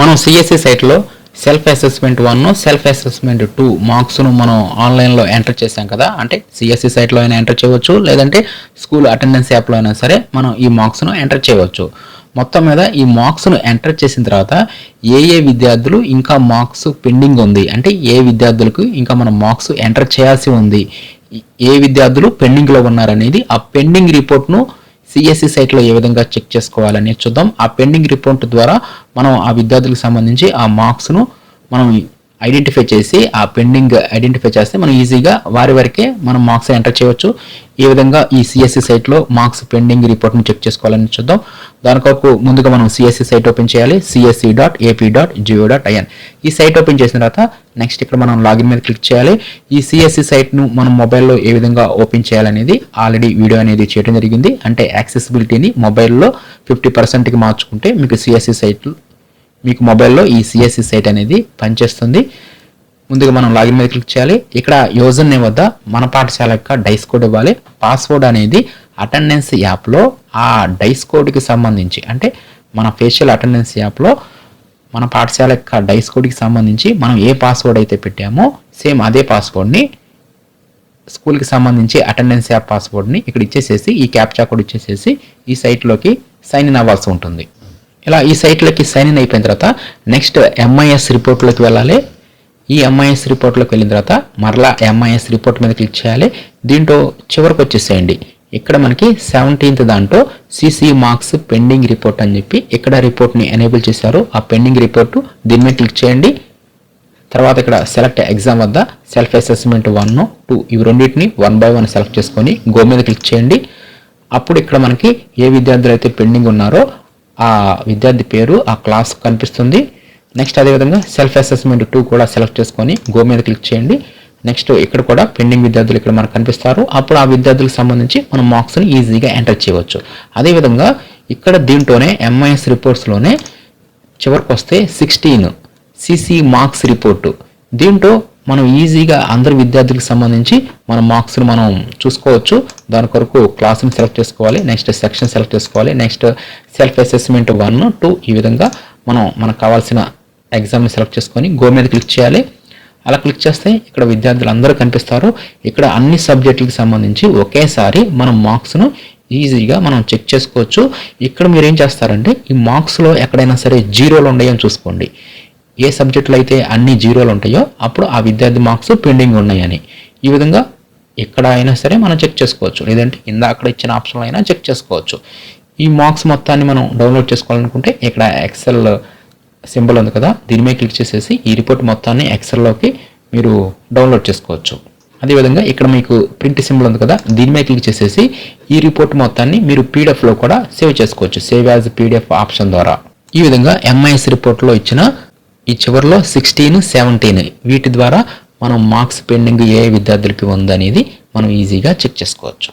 మనం సిఎస్సి సైట్లో self assessment one self assessment two మార్క్స్ను మనం ఆన్లైన్లో ఎంటర్ చేసాం కదా. అంటే సిఎస్సి సైట్లో అయినా ఎంటర్ చేయవచ్చు లేదంటే స్కూల్ అటెండెన్స్ యాప్లో అయినా సరే మనం ఈ మార్క్స్ను ఎంటర్ చేయవచ్చు. మొత్తం మీద ఈ మార్క్స్ను ఎంటర్ చేసిన తర్వాత ఏ ఏ విద్యార్థులు ఇంకా మార్క్స్ పెండింగ్ ఉంది? అంటే ఏ విద్యార్థులకు ఇంకా మనం మార్క్స్ ఎంటర్ చేయాల్సి ఉంది? ఏ విద్యార్థులు పెండింగ్లో ఉన్నారనేది ఆ పెండింగ్ రిపోర్ట్ను సిఎస్సి సైట్లో ఏ విధంగా చెక్ చేసుకోవాలని చూద్దాం. ఆ పెండింగ్ రిపోర్ట్ ద్వారా మనం ఆ విద్యార్థులకు సంబంధించి ఆ మార్క్స్ను మనం ఐడెంటిఫై చేసి ఆ పెండింగ్ ఐడెంటిఫై చేస్తే మనం ఈజీగా వారి వరకే మనం మార్క్స్ ఎంటర్ చేయవచ్చు. ఈ విధంగా ఈ సిఎస్సి సైట్లో మార్క్స్ పెండింగ్ రిపోర్ట్ని చెక్ చేసుకోవాలని చూద్దాం. దానికొరకు ముందుగా మనం సిఎస్సి సైట్ ఓపెన్ చేయాలి. CSC dot AP dot gov dot IN ఈ సైట్ ఓపెన్ చేసిన తర్వాత నెక్స్ట్ ఇక్కడ మనం లాగిన్ మీద క్లిక్ చేయాలి. ఈ సిఎస్సి సైట్ను మనం మొబైల్లో ఏ విధంగా ఓపెన్ చేయాలనేది ఆల్రెడీ వీడియో అనేది చేయడం జరిగింది. అంటే యాక్సెసిబిలిటీని మొబైల్లో ఫిఫ్టీ పర్సెంట్కి మార్చుకుంటే మీకు సిఎస్సి సైట్ మీకు మొబైల్లో ఈ సిఎస్సి సైట్ అనేది పనిచేస్తుంది. ముందుగా మనం లాగిన్ మీద క్లిక్ చేయాలి. ఇక్కడ యూజర్ నేమ్ వద్ద మన పాఠశాల యొక్క డైస్ కోడ్ ఇవ్వాలి. పాస్వర్డ్ అనేది అటెండెన్స్ యాప్లో ఆ డైస్ కోడ్కి సంబంధించి అంటే మన ఫేషియల్ అటెండెన్స్ యాప్లో మన పాఠశాల యొక్క డైస్ కోడ్కి సంబంధించి మనం ఏ పాస్వర్డ్ అయితే పెట్టామో సేమ్ అదే పాస్వర్డ్ని స్కూల్కి సంబంధించి అటెండెన్స్ యాప్ పాస్వర్డ్ని ఇక్కడ ఇచ్చేసేసి ఈ క్యాప్చా కోడ్ ఇచ్చేసేసి ఈ సైట్లోకి సైన్ ఇన్ అవ్వాల్సి ఉంటుంది. ఇలా ఈ సైట్లోకి సైన్ ఇన్ అయిపోయిన తర్వాత నెక్స్ట్ ఎంఐఎస్ రిపోర్ట్లోకి వెళ్ళాలి. ఈ ఎంఐఎస్ రిపోర్ట్లోకి వెళ్ళిన తర్వాత మరలా ఎంఐఎస్ రిపోర్ట్ మీద క్లిక్ చేయాలి. దీంట్లో చివరికి వచ్చేసేయండి. ఇక్కడ మనకి సెవెంటీన్త్ దాంట్లో సిసి మార్క్స్ పెండింగ్ రిపోర్ట్ అని చెప్పి ఇక్కడ రిపోర్ట్ని ఎనేబుల్ చేశారు. ఆ పెండింగ్ రిపోర్టు దీని మీద క్లిక్ చేయండి. తర్వాత ఇక్కడ సెలెక్ట్ ఎగ్జామ్ వద్ద సెల్ఫ్ అసెస్మెంట్ వన్ టూ ఇవి రెండింటిని వన్ బై వన్ సెలెక్ట్ చేసుకొని గో మీద క్లిక్ చేయండి. అప్పుడు ఇక్కడ మనకి ఏ విద్యార్థులు అయితే పెండింగ్ ఉన్నారో ఆ విద్యార్థి పేరు ఆ క్లాస్ కనిపిస్తుంది. నెక్స్ట్ అదేవిధంగా సెల్ఫ్ అసెస్మెంట్ టూ కూడా సెలెక్ట్ చేసుకొని గో మీద క్లిక్ చేయండి. నెక్స్ట్ ఇక్కడ కూడా పెండింగ్ విద్యార్థులు ఇక్కడ మనకు కనిపిస్తారు. అప్పుడు ఆ విద్యార్థులకు సంబంధించి మనం మార్క్స్ని ఈజీగా ఎంటర్ చేయవచ్చు. అదేవిధంగా ఇక్కడ దీంట్లోనే ఎంఐఎస్ రిపోర్ట్స్లోనే చివరికి వస్తే సిక్స్టీన్ సిసి మార్క్స్ రిపోర్టు దీంట్లో మనం ఈజీగా అందరి విద్యార్థులకు సంబంధించి మన మార్క్స్ని మనం చూసుకోవచ్చు. దాని కొరకు క్లాస్ని సెలెక్ట్ చేసుకోవాలి. నెక్స్ట్ సెక్షన్ సెలెక్ట్ చేసుకోవాలి. Next self assessment one two ఈ విధంగా మనం మనకు కావాల్సిన ఎగ్జామ్ని సెలెక్ట్ చేసుకొని గో మీద క్లిక్ చేయాలి. అలా క్లిక్ చేస్తే ఇక్కడ విద్యార్థులు అందరూ కనిపిస్తారు. ఇక్కడ అన్ని సబ్జెక్టులకు సంబంధించి ఒకేసారి మనం మార్క్స్ను ఈజీగా మనం చెక్ చేసుకోవచ్చు. ఇక్కడ మీరు ఏం చేస్తారంటే ఈ మార్క్స్లో ఎక్కడైనా సరే జీరోలు ఉన్నాయని చూసుకోండి. ఏ సబ్జెక్టులు అయితే అన్ని జీరోలు ఉంటాయో అప్పుడు ఆ విద్యార్థి మార్క్స్ పెండింగ్ ఉన్నాయని. ఈ విధంగా ఎక్కడ అయినా సరే మనం చెక్ చేసుకోవచ్చు. లేదంటే కింద అక్కడ ఇచ్చిన ఆప్షన్లో అయినా చెక్ చేసుకోవచ్చు. ఈ మార్క్స్ మొత్తాన్ని మనం డౌన్లోడ్ చేసుకోవాలనుకుంటే ఇక్కడ ఎక్సెల్ సింబల్ ఉంది కదా దీని మీద క్లిక్ చేసేసి ఈ రిపోర్ట్ మొత్తాన్ని ఎక్సెల్లోకి మీరు డౌన్లోడ్ చేసుకోవచ్చు. అదేవిధంగా ఇక్కడ మీకు ప్రింట్ సింబల్ ఉంది కదా దీని మీద క్లిక్ చేసేసి ఈ రిపోర్ట్ మొత్తాన్ని మీరు పీడిఎఫ్లో కూడా సేవ్ చేసుకోవచ్చు. సేవ్ యాజ్ పీడిఎఫ్ ఆప్షన్ ద్వారా. ఈ విధంగా ఎంఐఎస్ రిపోర్ట్లో ఇచ్చిన ఈ చివరిలో సిక్స్టీన్ సెవెంటీన్ వీటి ద్వారా మనం మార్క్స్ పెండింగ్ ఏ విద్యార్థులకి ఉందనేది మనం ఈజీగా చెక్ చేసుకోవచ్చు.